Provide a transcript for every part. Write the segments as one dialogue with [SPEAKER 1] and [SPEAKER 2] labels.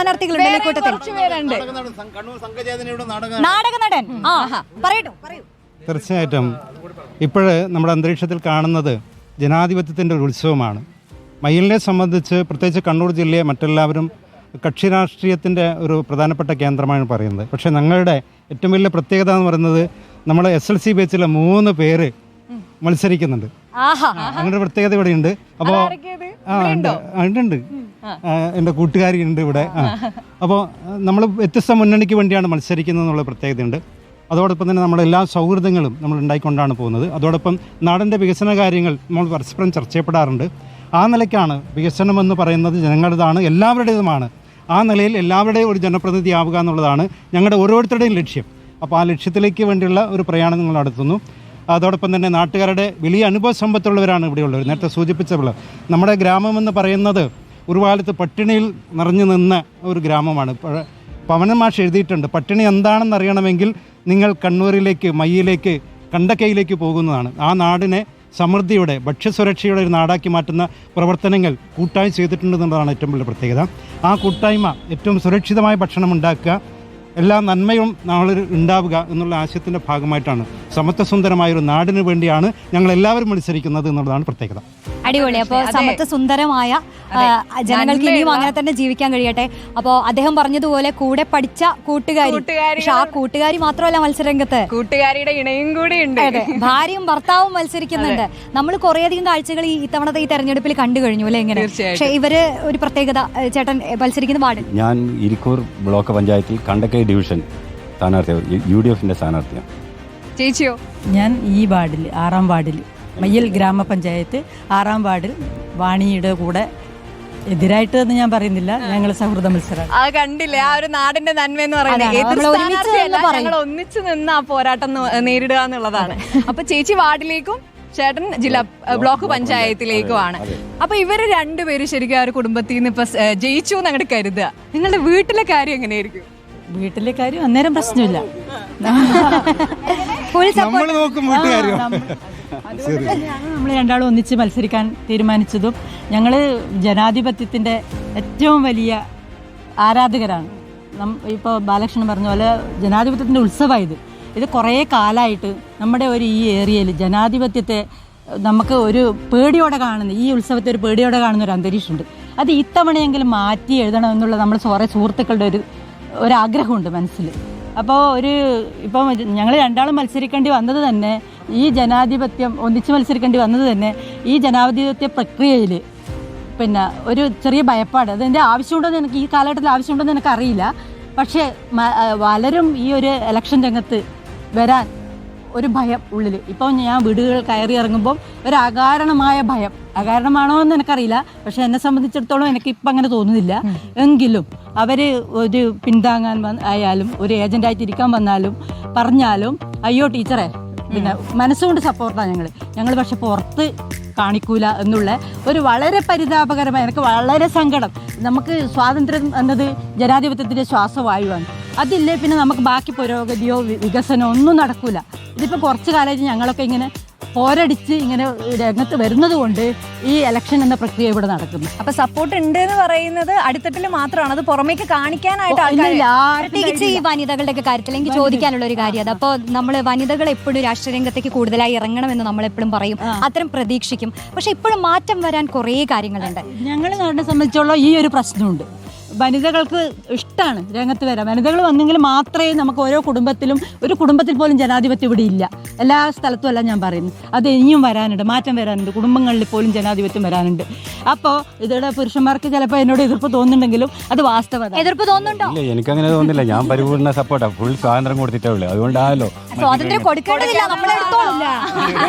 [SPEAKER 1] സ്ഥാനാർത്ഥികളുണ്ടല്ലോ കൂട്ടത്തിൽ?
[SPEAKER 2] നാടക
[SPEAKER 1] നാടക നടൻ ആ പറയട്ടു പറയൂ
[SPEAKER 3] തീർച്ചയായിട്ടും ഇപ്പോഴ് നമ്മുടെ അന്തരീക്ഷത്തിൽ കാണുന്നത് ജനാധിപത്യത്തിന്റെ ഒരു ഉത്സവമാണ്. മയിലിനെ സംബന്ധിച്ച് പ്രത്യേകിച്ച് കണ്ണൂർ ജില്ലയെ മറ്റെല്ലാവരും കക്ഷി രാഷ്ട്രീയത്തിന്റെ ഒരു പ്രധാനപ്പെട്ട കേന്ദ്രമാണ് പറയുന്നത്. പക്ഷേ ഞങ്ങളുടെ ഏറ്റവും വലിയ പ്രത്യേകത എന്ന് പറയുന്നത് നമ്മൾ എസ് എൽ സി ബേച്ചിലെ മൂന്ന് പേര് മത്സരിക്കുന്നുണ്ട്. അങ്ങനെ ഒരു പ്രത്യേകത ഇവിടെ ഉണ്ട്? അപ്പോൾ ആ ഉണ്ട് ഉണ്ട്. എന്റെ കൂട്ടുകാരി ഉണ്ട് ഇവിടെ. അപ്പോൾ നമ്മൾ വ്യത്യസ്ത മുന്നണിക്ക് വേണ്ടിയാണ് മത്സരിക്കുന്നത് എന്നുള്ള പ്രത്യേകതയുണ്ട്. അതോടൊപ്പം തന്നെ നമ്മുടെ എല്ലാ സൗഹൃദങ്ങളും നമ്മൾ ഉണ്ടായിക്കൊണ്ടാണ് പോകുന്നത്. അതോടൊപ്പം നാടിന്റെ വികസന കാര്യങ്ങൾ നമ്മൾ പരസ്പരം ചർച്ച ചെയ്യപ്പെടാറുണ്ട്. ആ നിലയ്ക്കാണ് വികസനം എന്ന് പറയുന്നത് ജനങ്ങളുടേതാണ് എല്ലാവരുടേതുമാണ്. ആ നിലയിൽ എല്ലാവരുടെയും ഒരു ജനപ്രതിനിധി ആവുക എന്നുള്ളതാണ് ഞങ്ങളുടെ ഓരോരുത്തരുടെയും ലക്ഷ്യം. അപ്പോൾ ആ ലക്ഷ്യത്തിലേക്ക് വേണ്ടിയുള്ള ഒരു പ്രയാണം നിങ്ങൾ നടത്തുന്നു. അതോടൊപ്പം തന്നെ നാട്ടുകാരുടെ വലിയ അനുഭവ സമ്പത്തുള്ളവരാണ് ഇവിടെയുള്ളവർ. നേരത്തെ സൂചിപ്പിച്ച നമ്മുടെ ഗ്രാമം എന്ന് പറയുന്നത് ഒരു കാലത്ത് പട്ടിണിയിൽ നിറഞ്ഞു നിന്ന ഒരു ഗ്രാമമാണ്. പവനൻ മാഷ് എഴുതിയിട്ടുണ്ട് പട്ടിണി എന്താണെന്ന് അറിയണമെങ്കിൽ നിങ്ങൾ കണ്ണൂരിലേക്ക് മയ്യിലേക്ക് കണ്ടക്കയിലേക്ക് പോകുന്നതാണ്. ആ നാടിനെ സമൃദ്ധിയുടെ ഭക്ഷ്യസുരക്ഷയുടെ ഒരു നാടാക്കി മാറ്റുന്ന പ്രവർത്തനങ്ങൾ കൂട്ടായി ചെയ്തിട്ടുണ്ടെന്നുള്ളതാണ് ഏറ്റവും വലിയ പ്രത്യേകത. ആ കൂട്ടായ്മ ഏറ്റവും സുരക്ഷിതമായ ഭക്ഷണം ഉണ്ടാക്കുക എല്ലാ നന്മയും നാളെ ഉണ്ടാവുക എന്നുള്ള ആശയത്തിന്റെ ഭാഗമായിട്ടാണ്. സമത്വസുന്ദരമായ ഒരു നാടിന് വേണ്ടിയാണ് ഞങ്ങൾ എല്ലാവരും മത്സരിക്കുന്നത് എന്നുള്ളതാണ് പ്രത്യേകത.
[SPEAKER 1] അടിപൊളി. അപ്പൊ സമത്വ സുന്ദരമായ ജനങ്ങൾക്ക് ഇനിയും അങ്ങനെ തന്നെ ജീവിക്കാൻ കഴിയട്ടെ. അപ്പോ അദ്ദേഹം പറഞ്ഞതുപോലെ കൂടെ പഠിച്ച കൂട്ടുകാരി. പക്ഷെ ആ കൂട്ടുകാരി മാത്രമല്ല മത്സരരംഗത്ത്.
[SPEAKER 4] കൂട്ടുകാരിയുടെ ഇണയും കൂടി ഉണ്ട്.
[SPEAKER 1] അതെ. ഭാര്യയും ഭർത്താവും മത്സരിക്കുന്നുണ്ട്. നമ്മൾ കുറേയധികം കാഴ്ചകൾ ഈ ഇത്തവണത്തെ ഈ തെരഞ്ഞെടുപ്പിൽ കണ്ടു കഴിഞ്ഞു അല്ലെ
[SPEAKER 4] ഇങ്ങനെ.
[SPEAKER 1] പക്ഷെ ഇവർ ഒരു പ്രത്യേകത ചേട്ടൻ മത്സരിക്കുന്ന പാട്
[SPEAKER 5] ഞാൻ ഇരിക്കൂർ ബ്ലോക്ക് പഞ്ചായത്തിൽ കണ്ടക്കൈ ഡിവിഷൻ സ്ഥാനാർത്ഥി യു ഡി എഫിന്റെ സ്ഥാനാർത്ഥിയാണ്.
[SPEAKER 4] ചേച്ചിയോ?
[SPEAKER 6] ഞാൻ ഈ വാർഡിൽ ആറാം വാർഡിൽ മയ്യൽ ഗ്രാമപഞ്ചായത്ത് ആറാം വാർഡിൽ വാണിയുടെ കൂടെ എതിരായിട്ട് എന്ന് ഞാൻ പറയുന്നില്ല. ഞങ്ങൾ സൗഹൃദ മത്സരം
[SPEAKER 4] ആ കണ്ടില്ലേ? ആ ഒരു നാടിന്റെ നന്മ എന്ന് പറയുന്നത് ഞങ്ങൾ ഒന്നിച്ച് നിന്ന് ആ പോരാട്ടം നേരിടുക എന്നുള്ളതാണ്. അപ്പൊ ചേച്ചി വാർഡിലേക്കും ചേട്ടൻ ജില്ലാ ബ്ലോക്ക് പഞ്ചായത്തിലേക്കുമാണ്. അപ്പൊ ഇവർ രണ്ടുപേരും ശരിക്കും ആ ഒരു കുടുംബത്തിൽ നിന്ന് ഇപ്പൊ ജയിച്ചു എന്ന് അങ്ങോട്ട് കരുതുക. നിങ്ങളുടെ വീട്ടിലെ കാര്യം എങ്ങനെയായിരിക്കും?
[SPEAKER 6] വീട്ടിലെ കാര്യം അന്നേരം പ്രശ്നമില്ല.
[SPEAKER 3] നമ്മൾ നോക്കും വീട്ടുകാരും.
[SPEAKER 6] നമ്മൾ രണ്ടാളും ഒന്നിച്ച് മത്സരിക്കാൻ തീരുമാനിച്ചതും. ഞങ്ങൾ ജനാധിപത്യത്തിന്റെ ഏറ്റവും വലിയ ആരാധകരാണ്. നം ഇപ്പോൾ ബാലകൃഷ്ണൻ പറഞ്ഞ പോലെ ജനാധിപത്യത്തിന്റെ ഉത്സവമാണ് ഇത് ഇത് കുറേ കാലമായിട്ട് നമ്മുടെ ഒരു ഈ ഏരിയയിൽ ജനാധിപത്യത്തെ നമുക്ക് ഒരു പേടിയോടെ കാണുന്ന ഈ ഉത്സവത്തെ ഒരു പേടിയോടെ കാണുന്ന ഒരു അന്തരീക്ഷമുണ്ട്. അത് ഇത്തവണയെങ്കിലും മാറ്റി എഴുതണം എന്നുള്ള നമ്മൾ കുറേ സുഹൃത്തുക്കളുടെ ഒരു ഒരാഗ്രഹമുണ്ട് മനസ്സിൽ അപ്പോൾ ഒരു ഇപ്പം ഞങ്ങൾ രണ്ടാളും മത്സരിക്കേണ്ടി വന്നത് തന്നെ ഈ ജനാധിപത്യം ഒന്നിച്ച് മത്സരിക്കേണ്ടി വന്നത് തന്നെ ഈ ജനാധിപത്യ പ്രക്രിയയിൽ പിന്നെ ഒരു ചെറിയ ഭയപ്പാട്. അതിന്റെ ആവശ്യമുണ്ടോയെന്ന് എനിക്ക് ഈ കാലഘട്ടത്തിൽ ആവശ്യമുണ്ടോ എന്ന് അറിയില്ല പക്ഷേ വലരും പലരും ഈ ഒരു ഇലക്ഷൻ രംഗത്ത് വരാൻ ഒരു ഭയം ഉള്ളിൽ ഇപ്പോൾ ഞാൻ വീടുകൾ കയറി ഇറങ്ങുമ്പോൾ ഒരു അകാരണമായ ഭയം. അകാരണമാണോ എന്ന് എനിക്കറിയില്ല. പക്ഷെ എന്നെ സംബന്ധിച്ചിടത്തോളം എനിക്ക് ഇപ്പം അങ്ങനെ തോന്നുന്നില്ല. എങ്കിലും അവർ ഒരു പിന്താങ്ങാൻ ആയാലും ഒരു ഏജന്റായിട്ട് ഇരിക്കാൻ വന്നാലും പറഞ്ഞാലും അയ്യോ ടീച്ചറെ പിന്നെ മനസ്സുകൊണ്ട് സപ്പോർട്ടാണ് ഞങ്ങൾ ഞങ്ങൾ പക്ഷെ പുറത്ത് കാണിക്കൂല എന്നുള്ള ഒരു വളരെ പരിതാപകരമായ എനിക്ക് വളരെ സങ്കടം. നമുക്ക് സ്വാതന്ത്ര്യം എന്നത് ജനാധിപത്യത്തിന്റെ ശ്വാസവായുവാണ്. അതില്ലേ പിന്നെ നമുക്ക് ബാക്കി പുരോഗതിയോ വികസനമോ ഒന്നും നടക്കൂല. ഇതിപ്പോൾ കുറച്ച് കാലമായിട്ട് ഞങ്ങളൊക്കെ ഇങ്ങനെ പോരടിച്ച് ഇങ്ങനെ രംഗത്ത് വരുന്നത് കൊണ്ട് ഈ ഇലക്ഷൻ എന്ന പ്രക്രിയ ഇവിടെ നടക്കുന്നു.
[SPEAKER 4] അപ്പൊ സപ്പോർട്ട് ഉണ്ട് എന്ന് പറയുന്നത് അടിത്തട്ടിൽ മാത്രമാണ്. അത് പുറമേക്ക് കാണിക്കാനായിട്ട് ആൾക്കാർ
[SPEAKER 1] പ്രത്യേകിച്ച് ഈ വനിതകളുടെ ഒക്കെ കാര്യത്തിൽ എനിക്ക് ചോദിക്കാനുള്ള ഒരു കാര്യം അത്. അപ്പോൾ നമ്മൾ വനിതകൾ എപ്പോഴും രാഷ്ട്രീയ രംഗത്തേക്ക് കൂടുതലായി ഇറങ്ങണമെന്ന് നമ്മൾ എപ്പോഴും പറയും. അത്തരം പ്രതീക്ഷിക്കും. പക്ഷെ ഇപ്പോഴും മാറ്റം വരാൻ കുറേ കാര്യങ്ങളുണ്ട്.
[SPEAKER 6] ഞങ്ങൾ നാടിനെ സംബന്ധിച്ചോളം ഈ ഒരു പ്രശ്നമുണ്ട്. വനിതകൾക്ക് ഇഷ്ടമാണ് രംഗത്ത് വരാൻ. വനിതകൾ വന്നെങ്കിൽ മാത്രമേ നമുക്ക് ഓരോ കുടുംബത്തിലും ഒരു കുടുംബത്തിൽ പോലും ജനാധിപത്യം ഇവിടെ ഇല്ല. എല്ലാ സ്ഥലത്തും അല്ല ഞാൻ പറയുന്നത്. അത് ഇനിയും വരാനുണ്ട് മാറ്റം വരാനുണ്ട്. കുടുംബങ്ങളിൽ പോലും ജനാധിപത്യം വരാനുണ്ട്. അപ്പോൾ ഇതിവിടെ പുരുഷന്മാർക്ക് ചിലപ്പോൾ എന്നോട് എതിർപ്പ് തോന്നുന്നുണ്ടെങ്കിലും അത് വാസ്തവത.
[SPEAKER 1] എതിർപ്പ് തോന്നുന്നുണ്ടോ?
[SPEAKER 5] ഇല്ല എനിക്കങ്ങനെ തോന്നുന്നില്ല. ഞാൻ പരിപൂർണ സപ്പോർട്ടാണ് ഫുൾ സ്വാതന്ത്ര്യം കൊടുത്തിട്ടേ ഉള്ളൂ. അതുകൊണ്ടാണല്ലോ
[SPEAKER 1] സ്വാതന്ത്ര്യം കൊടുക്കേണ്ടതില്ല നമ്മളെ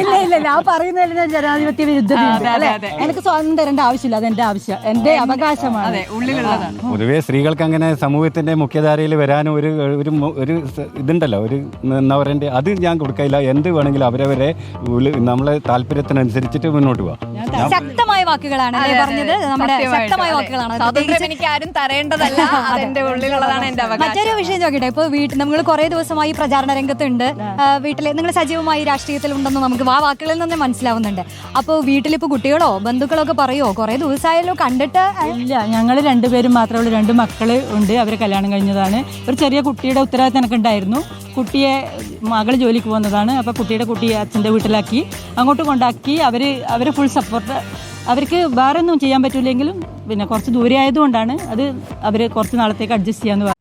[SPEAKER 6] ഇല്ല ഇല്ല ഞാൻ പറയുന്നതിൽ ഞാൻ ജനാധിപത്യ വിരുദ്ധ എനിക്ക് സ്വാതന്ത്ര്യം തരേണ്ട ആവശ്യമില്ല. അത് എന്റെ ആവശ്യം. എന്റെ അവകാശമാണ്.
[SPEAKER 4] ഉള്ളിലുള്ളതാണ്.
[SPEAKER 5] പൊതുവേ സ്ത്രീകൾക്ക് അങ്ങനെ സമൂഹത്തിന്റെ മുഖ്യധാരയിൽ വരാനും ഒരു ഒരു ഒരു ഇതുണ്ടല്ലോ. ഒരു എന്താ പറയണ്ടേ? അത് ഞാൻ കൊടുക്കില്ല എന്ത് വേണമെങ്കിലും അവരവരെ നമ്മളെ താല്പര്യത്തിനനുസരിച്ചിട്ട് മുന്നോട്ട് പോവാം.
[SPEAKER 1] ശക്തമായ വാക്കുകളാണ് പറഞ്ഞത്? നമ്മുടെ ശക്തമായ വാക്കുകളാണ്.
[SPEAKER 4] സ്വാതന്ത്ര്യം എനിക്ക് ആരും തരേണ്ടതല്ല. അതെന്റെ ഉള്ളിലുള്ളതാണ് എന്റെ അവകാശം.
[SPEAKER 1] മറ്റൊരു വിഷയം നോക്കട്ടെ. ഇപ്പൊ വീട്ടിൽ നമ്മൾ കുറെ ദിവസമായി പ്രചാരണ രംഗത്തുണ്ട്. വീട്ടിൽ നിങ്ങൾ സജീവമായി രാഷ്ട്രീയത്തിൽ ഉണ്ടെന്ന് നമുക്ക് ആ വാക്കുകളിൽ നിന്ന് മനസ്സിലാവുന്നുണ്ട്. അപ്പോൾ വീട്ടിലിപ്പോൾ കുട്ടികളോ ബന്ധുക്കളോ ഒക്കെ പറയുമോ കുറേ ദിവസമായല്ലോ കണ്ടിട്ട്
[SPEAKER 6] ഇല്ല ഞങ്ങൾ രണ്ടുപേരും മാത്രമേ ഉള്ളൂ. രണ്ട് മക്കൾ ഉണ്ട്. അവർ കല്യാണം കഴിഞ്ഞതാണ്. ഒരു ചെറിയ കുട്ടിയുടെ ഉത്തരവാദിത്തം എനിക്കുണ്ടായിരുന്നു. കുട്ടിയെ മകൾ ജോലിക്ക് പോകുന്നതാണ്. അപ്പോൾ കുട്ടിയുടെ കുട്ടിയെ അച്ഛന്റെ വീട്ടിലാക്കി. അങ്ങോട്ട് കൊണ്ടാക്കി. അവർ അവർ ഫുൾ സപ്പോർട്ട് അവർക്ക് വേറെ ഒന്നും ചെയ്യാൻ പറ്റില്ലെങ്കിലും പിന്നെ കുറച്ച് ദൂരെ ആയതുകൊണ്ടാണ് അത് അവർ കുറച്ച് നാളത്തേക്ക് അഡ്ജസ്റ്റ് പറഞ്ഞു